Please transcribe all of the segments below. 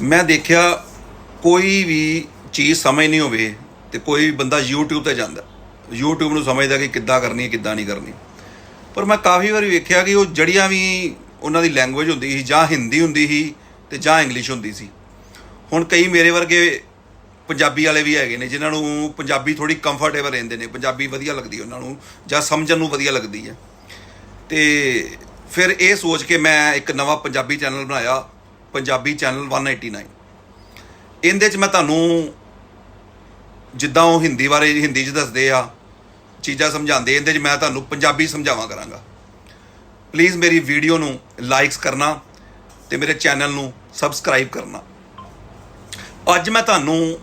ਮੈਂ ਦੇਖਿਆ ਕੋਈ ਵੀ ਚੀਜ਼ ਸਮਝ ਨਹੀਂ ਹੋਵੇ ਤੇ ਕੋਈ ਵੀ ਬੰਦਾ YouTube ਤੇ ਜਾਂਦਾ। YouTube ਨੂੰ ਸਮਝਦਾ ਕਿ ਕਿੱਦਾਂ ਕਰਨੀ ਹੈ ਕਿੱਦਾਂ ਨਹੀਂ ਕਰਨੀ। ਪਰ ਮੈਂ ਕਾਫੀ ਵਾਰੀ ਵੇਖਿਆ ਕਿ ਉਹ ਜੜੀਆਂ ਵੀ ਉਹਨਾਂ ਦੀ ਲੈਂਗੁਏਜ ਹੁੰਦੀ ਸੀ, ਜਾਂ ਹਿੰਦੀ ਹੁੰਦੀ ਸੀ ਤੇ ਜਾਂ ਇੰਗਲਿਸ਼ ਹੁੰਦੀ ਸੀ। ਹੁਣ ਕਈ ਮੇਰੇ ਵਰਗੇ ਪੰਜਾਬੀ ਵਾਲੇ ਵੀ ਹੈਗੇ ਨੇ, ਜਿਨ੍ਹਾਂ ਨੂੰ ਪੰਜਾਬੀ ਥੋੜੀ ਕੰਫਰਟੇਬਲ ਰਹਿੰਦੇ ਨੇ, ਪੰਜਾਬੀ ਵਧੀਆ ਲੱਗਦੀ ਉਹਨਾਂ ਨੂੰ, ਜਾਂ ਸਮਝਣ ਨੂੰ ਵਧੀਆ ਲੱਗਦੀ ਹੈ। ਤੇ ਫਿਰ ਇਹ ਸੋਚ ਕੇ ਮੈਂ ਇੱਕ ਨਵਾਂ ਪੰਜਾਬੀ ਚੈਨਲ ਬਣਾਇਆ। ਪੰਜਾਬੀ ਚੈਨਲ 189 ਇਹਦੇ 'ਚ ਮੈਂ ਤੁਹਾਨੂੰ ਜਿੱਦਾਂ ਉਹ ਹਿੰਦੀ ਬਾਰੇ, ਹਿੰਦੀ 'ਚ ਦੱਸਦੇ ਆ, ਚੀਜ਼ਾਂ ਸਮਝਾਉਂਦੇ ਇਹਦੇ 'ਚ ਮੈਂ ਤੁਹਾਨੂੰ ਪੰਜਾਬੀ ਸਮਝਾਵਾਂ ਕਰਾਂਗਾ। ਪਲੀਜ਼ ਮੇਰੀ ਵੀਡੀਓ ਨੂੰ ਲਾਈਕਸ ਕਰਨਾ ਤੇ ਮੇਰੇ ਚੈਨਲ ਨੂੰ ਸਬਸਕ੍ਰਾਈਬ ਕਰਨਾ। ਅੱਜ ਮੈਂ ਤੁਹਾਨੂੰ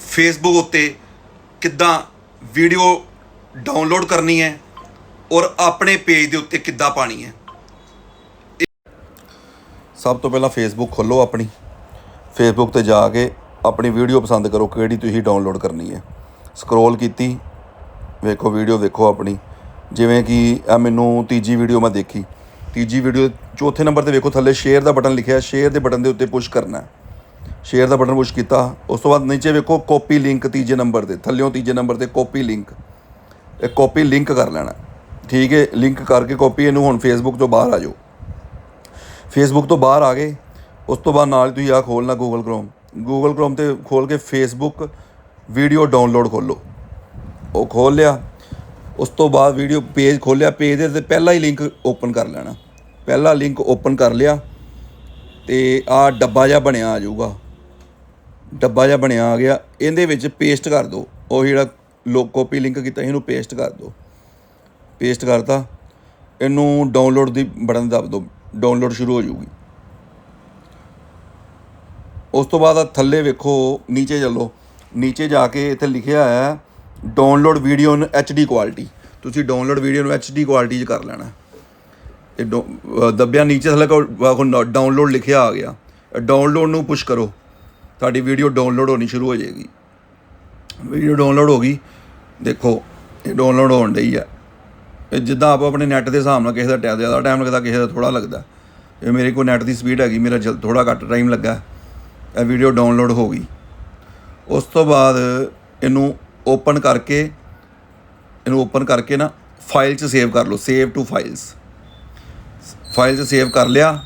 ਫੇਸਬੁੱਕ ਉੱਤੇ ਕਿੱਦਾਂ ਵੀਡੀਓ ਡਾਊਨਲੋਡ ਕਰਨੀ ਹੈ ਔਰ ਆਪਣੇ ਪੇਜ ਦੇ ਉੱਤੇ ਕਿੱਦਾਂ ਪਾਣੀ ਹੈ। ਸਭ ਤੋਂ ਪਹਿਲਾਂ ਫੇਸਬੁੱਕ ਖੋਲੋ ਆਪਣੀ। ਫੇਸਬੁੱਕ ਤੇ ਜਾ ਕੇ ਆਪਣੀ ਵੀਡੀਓ ਪਸੰਦ ਕਰੋ, ਕਿਹੜੀ ਤੁਸੀਂ ਡਾਊਨਲੋਡ ਕਰਨੀ ਹੈ। ਸਕਰੋਲ ਕੀਤੀ, ਵੇਖੋ ਵੀਡੀਓ ਵੇਖੋ ਆਪਣੀ। ਜਿਵੇਂ ਕਿ ਆ ਮੈਨੂੰ ਤੀਜੀ ਵੀਡੀਓ ਮੈਂ ਦੇਖੀ। ਤੀਜੀ ਵੀਡੀਓ ਚੌਥੇ ਨੰਬਰ ਤੇ ਵੇਖੋ ਥੱਲੇ ਸ਼ੇਅਰ ਦਾ ਬਟਨ ਲਿਖਿਆ ਸ਼ੇਅਰ ਦੇ ਬਟਨ ਦੇ ਉੱਤੇ ਪੁਸ਼ ਕਰਨਾ ਸ਼ੇਅਰ ਦਾ ਬਟਨ ਪੁਸ਼ ਕੀਤਾ। ਉਸ ਤੋਂ ਬਾਅਦ ਨੀਚੇ ਵੇਖੋ ਕਾਪੀ ਲਿੰਕ ਤੀਜੇ ਨੰਬਰ ਤੇ। ਥੱਲਿਓਂ ਤੀਜੇ ਨੰਬਰ ਤੇ ਕਾਪੀ ਲਿੰਕ ਇਹ ਕਾਪੀ ਲਿੰਕ ਕਰ ਲੈਣਾ। ਠੀਕ ਹੈ ਲਿੰਕ ਕਰਕੇ ਕਾਪੀ ਇਹਨੂੰ ਹੁਣ ਫੇਸਬੁੱਕ ਤੋਂ ਬਾਹਰ ਆ ਜਾਓ। ਫੇਸਬੁੱਕ ਤੋਂ ਬਾਹਰ ਆ ਗਏ। ਉਸ ਤੋਂ ਬਾਅਦ ਨਾਲ ਹੀ ਤੁਸੀਂ ਆ ਖੋਲਣਾ ਗੂਗਲ ਕ੍ਰੋਮ ਗੂਗਲ ਕ੍ਰੋਮ ਤੇ ਖੋਲ ਕੇ ਫੇਸਬੁੱਕ ਵੀਡੀਓ ਡਾਊਨਲੋਡ ਖੋਲੋ ਉਹ ਖੋਲ ਲਿਆ। ਉਸ ਤੋਂ ਬਾਅਦ ਵੀਡੀਓ ਪੇਜ ਖੋਲਿਆ ਪੇਜ ਦੇ ਤੇ ਪਹਿਲਾ ਹੀ ਲਿੰਕ ਓਪਨ ਕਰ ਲੈਣਾ। ਪਹਿਲਾ ਲਿੰਕ ਓਪਨ ਕਰ ਲਿਆ। ਤੇ ਆ ਡੱਬਾ ਜਿਹਾ ਬਣਿਆ ਆ ਜਾਊਗਾ। ਡੱਬਾ ਜਿਹਾ ਬਣਿਆ ਆ ਗਿਆ। ਇਹਦੇ ਵਿੱਚ ਪੇਸਟ ਕਰ ਦਿਓ। ਉਹ ਜਿਹੜਾ ਲੋ ਕਾਪੀ ਲਿੰਕ ਕੀਤਾ ਸੀ, ਇਹਨੂੰ ਪੇਸਟ ਕਰ ਦਿਓ। ਪੇਸਟ ਕਰਤਾ। ਇਹਨੂੰ ਡਾਊਨਲੋਡ ਦੀ ਬਟਨ ਦਬ ਦਿਓ। ਡਾਊਨਲੋਡ ਸ਼ੁਰੂ ਹੋ ਜਾਊਗੀ। ਉਸ ਤੋਂ ਬਾਅਦ ਥੱਲੇ ਵੇਖੋ, ਨੀਚੇ ਚੱਲੋ। ਨੀਚੇ ਜਾ ਕੇ ਇੱਥੇ ਲਿਖਿਆ ਹੈ download video in D quality ਤੁਸੀਂ ਡਾਊਨਲੋਡ ਵੀਡੀਓ ਨੂੰ ਡੀ ਕੁਆਲਿਟੀ 'ਚ ਕਰ ਲੈਣਾ। ਇਹ ਡੋ- ਦੱਬਿਆ ਨੀਚੇ ਥੱਲੇ ਕੋ ਡਾਊਨਲੋਡ ਲਿਖਿਆ ਆ ਗਿਆ। ਡਾਊਨਲੋਡ ਨੂੰ ਪੁਸ਼ ਕਰੋ। ਤੁਹਾਡੀ ਵੀਡੀਓ ਡਾਊਨਲੋਡ ਹੋਣੀ ਸ਼ੁਰੂ ਹੋ ਜਾਏਗੀ। ਵੀਡੀਓ ਡਾਊਨਲੋਡ ਹੋ ਗਈ। ਦੇਖੋ, ਇਹ ਡਾਊਨਲੋਡ ਹੋਣ ਡਈ ਆ। ਜਿੱਦਾਂ ਆਪੋ ਆਪਣੇ ਨੈਟ ਦੇ ਹਿਸਾਬ ਨਾਲ ਕਿਸੇ ਦਾ ਟੈ- ਜ਼ਿਆਦਾ ਟਾਈਮ ਲੱਗਦਾ, ਕਿਸੇ ਦਾ ਥੋੜਾ ਲੱਗਦਾ। ਇਹ ਮੇਰੇ ਕੋਲ ਨੈਟ ਦੀ ਸਪੀਡ ਹੈਗੀ, ਮੇਰਾ ਥੋੜਾ ਘੱਟ ਟਾਈਮ ਲੱਗਾ। ਇਹ ਵੀਡੀਓ ਡਾਊਨਲੋਡ ਹੋ ਗਈ। ਉਸ ਤੋਂ ਬਾਅਦ ਇਹਨੂੰ ਓਪਨ ਕਰਕੇ, ਇਹਨੂੰ ਓਪਨ ਕਰਕੇ ਨਾ ਫਾਈਲ 'ਚ ਸੇਵ ਕਰ ਲਓ ਸੇਵ ਟੂ ਫਾਈਲਸ ਫਾਈਲ 'ਚ ਸੇਵ ਕਰ ਲਿਆ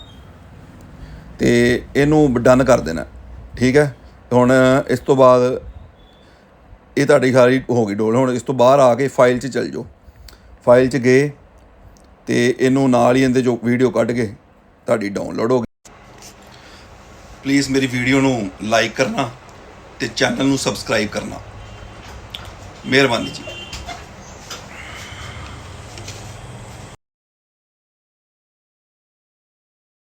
ਤੇ ਇਹਨੂੰ ਡਨ ਕਰ ਦੇਣਾ, ਠੀਕ ਹੈ? ਹੁਣ ਇਸ ਤੋਂ ਬਾਅਦ ਇਹ ਤੁਹਾਡੀ ਸਾਰੀ ਹੋ ਗਈ ਡੋਲ ਹੁਣ ਇਸ ਤੋਂ ਬਾਹਰ ਆ ਕੇ ਫਾਈਲ 'ਚ ਚਲ ਜਾਓ। ਫਾਈਲ 'ਚ ਗਏ ਤੇ ਇਹਨੂੰ ਨਾਲ ਹੀ ਇਹਦੇ ਜੋ ਵੀਡੀਓ ਕੱਢ ਕੇ ਤੁਹਾਡੀ ਡਾਊਨਲੋਡ ਹੋ ਗਈ। ਪਲੀਜ਼ ਮੇਰੀ ਵੀਡੀਓ ਨੂੰ ਲਾਈਕ ਕਰਨਾ ਤੇ ਚੈਨਲ ਨੂੰ ਸਬਸਕ੍ਰਾਈਬ ਕਰਨਾ। ਮਿਹਰਬਾਨੀ ਜੀ।